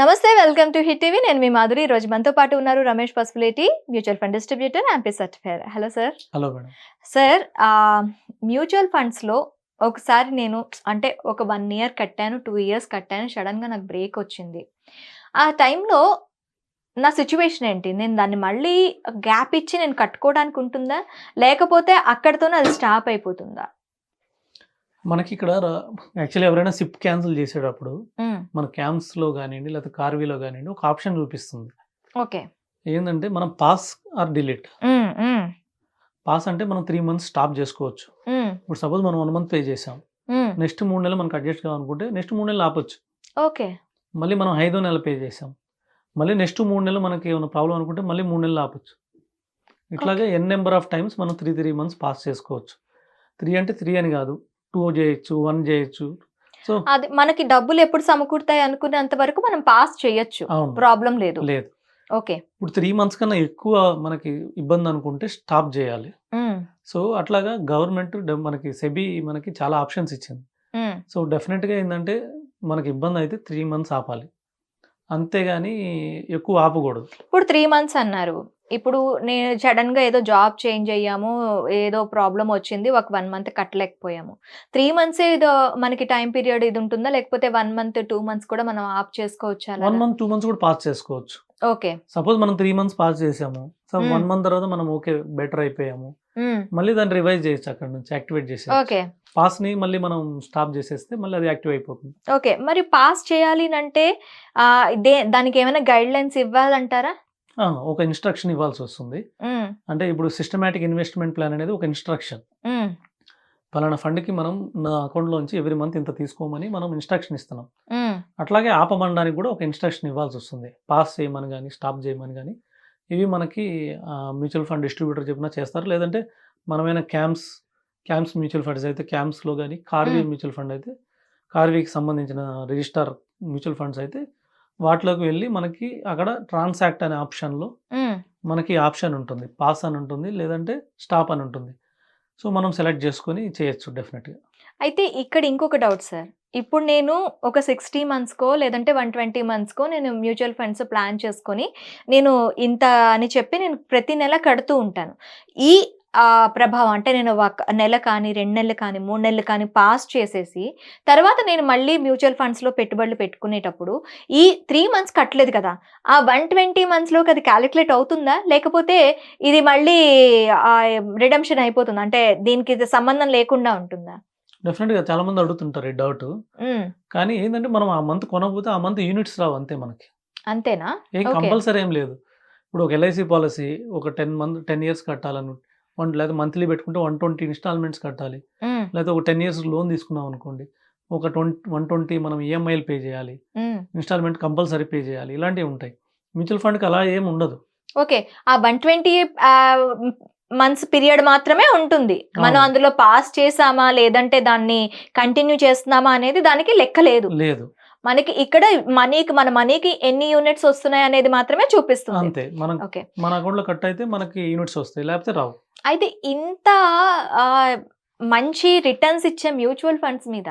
నమస్తే welcome to hit TV. నేను మీ మాధురి. ఈ రోజు మనతో పాటు ఉన్నారు Ramesh Pasupuleti mutual fund distributor MP certified hello sir. Hello sir mutual ఫండ్స్లో ఒకసారి నేను అంటే ఒక వన్ ఇయర్ కట్టాను టూ ఇయర్స్ కట్టాను సడన్గా నాకు బ్రేక్ వచ్చింది. ఆ టైంలో నా సిచ్యువేషన్ ఏంటి? నేను దాన్ని మళ్ళీ గ్యాప్ ఇచ్చి నేను కట్టుకోవడానికి ఉంటుందా? లేకపోతే అక్కడితోనే అది స్టాప్ అయిపోతుందా? మనకి ఇక్కడ యాక్చువల్లీ ఎవరైనా సిప్ క్యాన్సిల్ చేసేటప్పుడు. మన క్యాంప్స్లో కానివ్వండి లేకపోతే కార్వీలో కానివ్వండి ఒక ఆప్షన్ చూపిస్తుంది. ఓకే. ఏంటంటే మనం పాస్ ఆర్ డిలీట్. పాస్ అంటే మనం త్రీ మంత్స్ స్టాప్ చేసుకోవచ్చు. ఇప్పుడు సపోజ్ మనం వన్ మంత్ పే చేసాం. నెక్స్ట్ మూడు నెలలు మనకు అడ్జస్ట్ కావాలనుకుంటే నెక్స్ట్ మూడు నెలలు ఆపొచ్చు. ఓకే. మళ్ళీ మనం ఐదో నెల పే చేసాం మళ్ళీ నెక్స్ట్ మూడు నెలలు మనకి ఏమైనా ప్రాబ్లం అనుకుంటే మళ్ళీ మూడు నెలలు ఆపొచ్చు. ఇట్లాగే ఎన్ నెంబర్ ఆఫ్ టైమ్స్ మనం త్రీ త్రీ మంత్స్ పాస్ చేసుకోవచ్చు. త్రీ అంటే త్రీ అని కాదు. టూ చేయొచ్చు వన్ చేయొచ్చు అది మనకి డబ్బులు ఎప్పుడు సమకూరుతాయి అనుకునేంత వరకు మనం పాస్ చేయొచ్చు. ప్రాబ్లం లేదు. లేదు. ఓకే. ఇప్పుడు త్రీ మంత్స్ కన్నా ఎక్కువ మనకి ఇబ్బంది అనుకుంటే స్టాప్ చేయాలి. సో అట్లాగా గవర్నమెంట్ మనకి సెబీ మనకి చాలా ఆప్షన్స్ ఇచ్చింది. సో డెఫినెట్గా ఏంటంటే మనకి ఇబ్బంది అయితే త్రీ మంత్స్ ఆపాలి. అంతేగాని ఎక్కువ ఆపకూడదు. ఇప్పుడు త్రీ మంత్స్ అన్నారు. ఇప్పుడు నేను సడన్గా ఏదో జాబ్ చేంజ్ అయ్యాము ఏదో ప్రాబ్లం వచ్చింది ఒక వన్ మంత్ కట్టలేకపోయాము. త్రీ మంత్స్ ఏదో మనకి టైం పీరియడ్ ఇది ఉంటుందా? లేకపోతే వన్ మంత్ టూ మంత్స్ కూడా మనం ఆఫ్ చేసుకోవచ్చా? వన్ మంత్ టూ మంత్స్ కూడా పాస్ చేసుకోవచ్చు. ఓకే. సపోజ్ మనం త్రీ మంత్స్ పాస్ చేసాము. సో. వన్ మంత్ తర్వాత మనం ఓకే బెటర్ అయిపోయాము. మళ్ళీ దాన్ని రివైజ్ చేయొచ్చు అక్కడ నుంచి యాక్టివేట్ చేసి ఓకే. పాస్ని మళ్ళీ మనం స్టాప్ చేసేస్తే మళ్ళీ అది యాక్టివ్ అయిపోతుంది. ఓకే. మరి పాస్ చేయాలి అంటే దానికి ఏమైనా గైడ్ లైన్స్ ఇవ్వాలంటారా ఒక ఇన్స్ట్రక్షన్ ఇవ్వాల్సి వస్తుంది. అంటే ఇప్పుడు సిస్టమేటిక్ ఇన్వెస్ట్మెంట్ ప్లాన్ అనేది ఒక ఇన్స్ట్రక్షన్. పలానా ఫండ్కి మనం నా అకౌంట్లోంచి ఎవ్రీ మంత్ ఇంత తీసుకోమని మనం ఇన్స్ట్రక్షన్ ఇస్తున్నాం. అట్లాగే ఆపమనడానికి కూడా ఒక ఇన్స్ట్రక్షన్ ఇవ్వాల్సి వస్తుంది. పాస్ చేయమని కానీ స్టాప్ చేయమని కానీ ఇవి మనకి మ్యూచువల్ ఫండ్ డిస్ట్రిబ్యూటర్ చెప్పినా చేస్తారు. లేదంటే మనమైన క్యాంప్స్ క్యాంప్స్ మ్యూచువల్ ఫండ్స్ అయితే క్యాంప్స్లో కానీ కార్వీ. మ్యూచువల్ ఫండ్ అయితే కార్వీకి సంబంధించిన రిజిస్టార్ మ్యూచువల్ ఫండ్స్ అయితే వాటిలోకి వెళ్ళి మనకి అక్కడ ట్రాన్సాక్ట్ అనే ఆప్షన్లో. మనకి ఆప్షన్ ఉంటుంది. పాస్ అని ఉంటుంది. లేదంటే స్టాప్ అని ఉంటుంది. సో మనం సెలెక్ట్ చేసుకొని చేయొచ్చు డెఫినెట్గా అయితే ఇక్కడ ఇంకొక డౌట్ సార్. ఇప్పుడు నేను ఒక సిక్స్టీ మంత్స్కో లేదంటే వన్ ట్వంటీ మంత్స్కో నేను మ్యూచువల్ ఫండ్స్ ప్లాన్ చేసుకొని నేను ఇంత అని చెప్పి నేను ప్రతి నెల కడుతూ ఉంటాను. ఈ ప్రభావం అంటే నేను ఒక నెల కానీ రెండు నెలలు కానీ మూడు నెలలు కానీ పాస్ చేసేసి తర్వాత నేను మళ్ళీ మ్యూచువల్ ఫండ్స్లో పెట్టుబడులు పెట్టుకునేటప్పుడు ఈ త్రీ మంత్స్ కట్టలేదు కదా. ఆ వన్ ట్వంటీ మంత్స్లోకి అది క్యాలిక్యులేట్ అవుతుందా? లేకపోతే ఇది మళ్ళీ రిడమ్షన్ అయిపోతుందా? అంటే దీనికి సంబంధం లేకుండా ఉంటుందా? డెఫినెట్గా చాలా మంది అడుగుతుంటారు ఈ డౌట్ కానీ ఏంటంటే మనం ఆ మంత్ కొనకపోతే ఆ మంత్ యూనిట్స్ రావు అంతే మనకి. అంతేనా? ఏం. కంపల్సరీ ఏం లేదు. ఇప్పుడు ఒక ఎల్ఐసి పాలసీ ఒక టెన్ మంత్ టెన్ ఇయర్స్ కట్టాలను వన్ లేదా మంత్లీ పెట్టుకుంటే వన్ ట్వంటీ ఇన్స్టాల్మెంట్స్ కట్టాలి. లేదా ఒక టెన్ ఇయర్స్ లోన్ తీసుకున్నాం అనుకోండి ఒక ట్వంటీ వన్ ట్వంటీ మనం E ఈఎంఐలు పే చేయాలి. ఇన్స్టాల్మెంట్ కంపల్సరీ పే చేయాలి. ఇలాంటివి ఉంటాయి. మ్యూచువల్ ఫండ్కి అలా ఏం ఉండదు. ఓకే. ఆ వన్ ట్వంటీ మంత్స్ పీరియడ్ మాత్రమే ఉంటుంది. మనం. అందులో పాస్ చేసామా లేదంటే దాన్ని కంటిన్యూ చేస్తున్నామా అనేది దానికి లెక్క లేదు. లేదు. మనకి ఇక్కడ మనీకి మన మనీకి ఎన్ని యూనిట్స్ వస్తున్నాయి అనేది మాత్రమే చూపిస్తుంది. అంతే. మనం మన అకౌంట్లో కట్ అయితే మనకి యూనిట్స్ వస్తాయి లేకపోతే రావు. అయితే ఇంత మంచి రిటర్న్స్ ఇచ్చే మ్యూచువల్ ఫండ్స్ మీద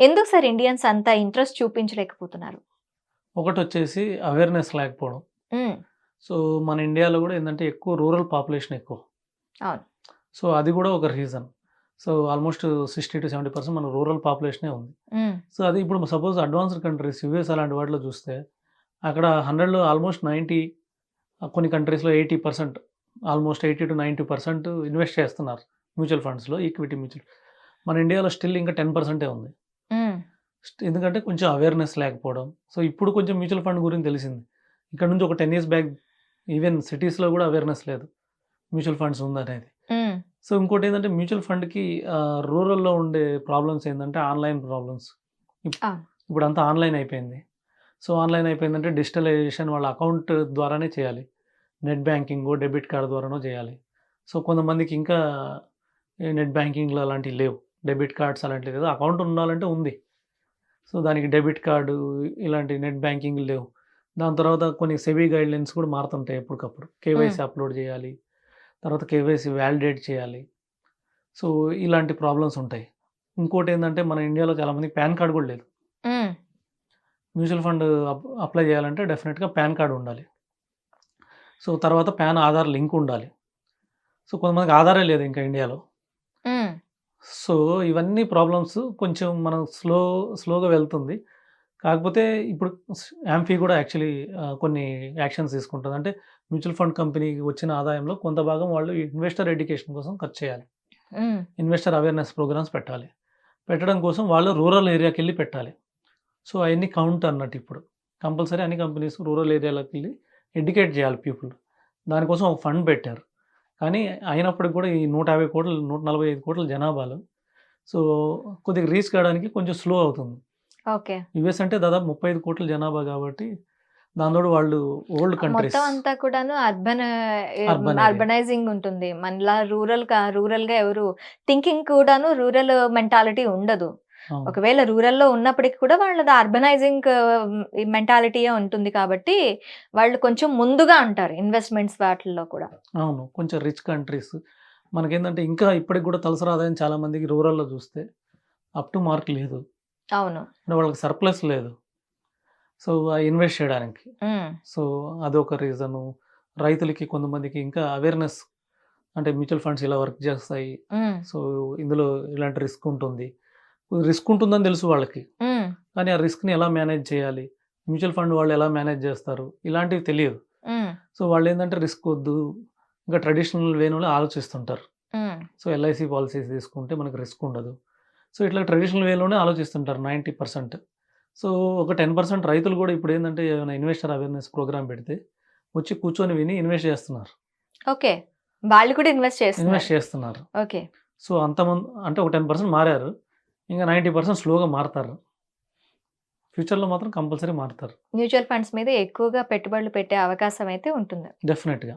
ఎందుకు సార్ ఇండియన్స్ అంత ఇంట్రెస్ట్ చూపించలేకపోతున్నారు? ఒకటి వచ్చేసి అవేర్నెస్ లేకపోవడం సో మన ఇండియాలో కూడా ఏంటంటే ఎక్కువ రూరల్ పాపులేషన్ ఎక్కువ. అవును. సో అది కూడా ఒక reason. So almost sixty to seventy percent మన రూరల్ పాపులేషనే ఉంది. సో అది ఇప్పుడు సపోజ్ అడ్వాన్స్డ్ కంట్రీస్ యుఎస్ అలాంటి వాటిలో చూస్తే అక్కడ హండ్రెడ్లో ఆల్మోస్ట్ నైంటీ కొన్ని కంట్రీస్లో eighty percent almost eighty to ninety percent invest చేస్తున్నారు మ్యూచువల్ ఫండ్స్లో ఈక్విటీ మ్యూచువల్. మన ఇండియాలో స్టిల్ ఇంకా టెన్ పర్సెంటే ఉంది. ఎందుకంటే కొంచెం అవేర్నెస్ లేకపోవడం. సో ఇప్పుడు కొంచెం మ్యూచువల్ ఫండ్ గురించి తెలిసింది. ఇక్కడ నుంచి ఒక టెన్ ఇయర్స్ బ్యాక్ ఈవెన్ సిటీస్లో కూడా అవేర్నెస్ లేదు. మ్యూచువల్ ఫండ్స్ ఉందనేది. సో ఇంకోటి ఏంటంటే మ్యూచువల్ ఫండ్కి రూరల్లో ఉండే ప్రాబ్లమ్స్ ఏంటంటే ఆన్లైన్ ప్రాబ్లమ్స్. ఇప్పుడు అంతా ఆన్లైన్ అయిపోయింది. సో ఆన్లైన్ అయిపోయిందంటే డిజిటలైజేషన్ వాళ్ళ అకౌంట్ ద్వారానే చేయాలి. నెట్ బ్యాంకింగ్ డెబిట్ కార్డ్ ద్వారానో చేయాలి. సో కొంతమందికి ఇంకా నెట్ బ్యాంకింగ్లో అలాంటివి లేవు. డెబిట్ కార్డ్స్ అలాంటివి లేదు. అకౌంట్ ఉండాలంటే ఉంది. సో దానికి డెబిట్ కార్డు ఇలాంటి నెట్ బ్యాంకింగ్ లేవు. దాని తర్వాత కొన్ని సెబీ గైడ్ లైన్స్ కూడా మారుతుంటాయి ఎప్పటికప్పుడు. కేవైసీ అప్లోడ్ చేయాలి. తర్వాత కేవైసీ వ్యాలిడేట్ చేయాలి. సో ఇలాంటి ప్రాబ్లమ్స్ ఉంటాయి. ఇంకోటి ఏంటంటే మన ఇండియాలో చాలామంది పాన్ కార్డ్ కూడా లేదు. మ్యూచువల్ ఫండ్ అప్- అప్లై చేయాలంటే డెఫినెట్గా పాన్ కార్డు ఉండాలి. సో తర్వాత పాన్ ఆధార్ లింక్ ఉండాలి. సో కొంతమందికి ఆధారే లేదు ఇంకా ఇండియాలో. సో ఇవన్నీ ప్రాబ్లమ్స్ కొంచెం మనం స్లో స్లోగా వెళ్తుంది. కాకపోతే ఇప్పుడు యాంఫీ కూడా యాక్చువల్లీ కొన్ని యాక్షన్స్ తీసుకుంటుంది. అంటే మ్యూచువల్ ఫండ్ కంపెనీకి వచ్చిన ఆదాయంలో కొంత భాగం వాళ్ళు ఇన్వెస్టర్ ఎడ్యుకేషన్ కోసం ఖర్చు చేయాలి. ఇన్వెస్టర్ అవేర్నెస్ ప్రోగ్రామ్స్ పెట్టాలి. పెట్టడం కోసం వాళ్ళు రూరల్ ఏరియాకి వెళ్ళి పెట్టాలి. సో అవన్నీ కౌంట్ అన్నట్టు ఇప్పుడు. కంపల్సరీ అన్ని కంపెనీస్ రూరల్ ఏరియాలోకి వెళ్ళి ఎడ్యుకేట్ చేయాలి పీపుల్. దానికోసం ఒక ఫండ్ పెట్టారు. కానీ అయినప్పటికి కూడా ఈ నూట యాభై కోట్లు నూట నలభై ఐదు కోట్ల జనాభాలో. సో కొద్దిగా రీచ్ కావడానికి కొంచెం స్లో అవుతుంది. ఓకే. యుఎస్ అంటే దాదాపు ముప్పై ఐదు కోట్ల జనాభా కాబట్టి దానితోడు వాళ్ళు ఓల్డ్ కంట్రీస్. మొత్తం అంతా కూడాను అర్బన్. అర్బనైజింగ్ ఉంటుంది. మనలా రూరల్గా రూరల్గా ఎవరు థింకింగ్ కూడాను రూరల్ మెంటాలిటీ ఉండదు. ఒకవేళ రూరల్లో ఉన్నప్పటికీ కూడా వాళ్ళది అర్బనైజింగ్ మెంటాలిటీయే ఉంటుంది కాబట్టి వాళ్ళు కొంచెం ముందుగా ఉంటారు ఇన్వెస్ట్మెంట్స్ వాటిల్లో కూడా. అవును. కొంచెం రిచ్ కంట్రీస్. మనకేంటంటే ఇంకా ఇప్పటికి కూడా తలసరి ఆదాయం చాలా మందికి రూరల్లో చూస్తే అప్ టు మార్క్ లేదు. అవును. వాళ్ళకి సర్ప్లస్ లేదు. సో ఇన్వెస్ట్ చేయడానికి. సో అదొక రీజను. రైతులకి కొంతమందికి ఇంకా అవేర్నెస్ అంటే మ్యూచువల్ ఫండ్స్ ఇలా వర్క్ చేస్తాయి. సో ఇందులో ఇలాంటి రిస్క్ ఉంటుంది. రిస్క్ ఉంటుందని తెలుసు వాళ్ళకి. కానీ ఆ రిస్క్ని ఎలా మేనేజ్ చేయాలి? మ్యూచువల్ ఫండ్ వాళ్ళు ఎలా మేనేజ్ చేస్తారు? ఇలాంటివి తెలియదు. సో వాళ్ళు ఏంటంటే రిస్క్ వద్దు. ఇంకా ట్రెడిషనల్ వేనులో ఆలోచిస్తుంటారు. సో ఎల్ఐసి పాలసీస్ తీసుకుంటే మనకు రిస్క్ ఉండదు. సో ఇట్లా ట్రెడిషనల్ వేలోనే ఆలోచిస్తుంటారు నైంటీ పర్సెంట్ సో ఒక టెన్ పర్సెంట్ రైతులు కూడా ఇప్పుడు ఏంటంటే ఏమైనా ఇన్వెస్టర్ అవేర్నెస్ ప్రోగ్రామ్ పెడితే వచ్చి కూర్చొని విని ఇన్వెస్ట్ చేస్తున్నారు. ఓకే. వాళ్ళు కూడా ఇన్వెస్ట్ చేస్తున్నారు. ఇన్వెస్ట్ చేస్తున్నారు. ఓకే. సో అంతమంది అంటే ఒక టెన్ పర్సెంట్ మారారు. ఇంకా నైంటీ పర్సెంట్ స్లోగా మారుతారు. ఫ్యూచర్లో మాత్రం కంపల్సరీ మారుతారు. మ్యూచువల్ ఫండ్స్ మీద ఎక్కువగా పెట్టుబడులు పెట్టే అవకాశం అయితే ఉంటుంది. డెఫినెట్గా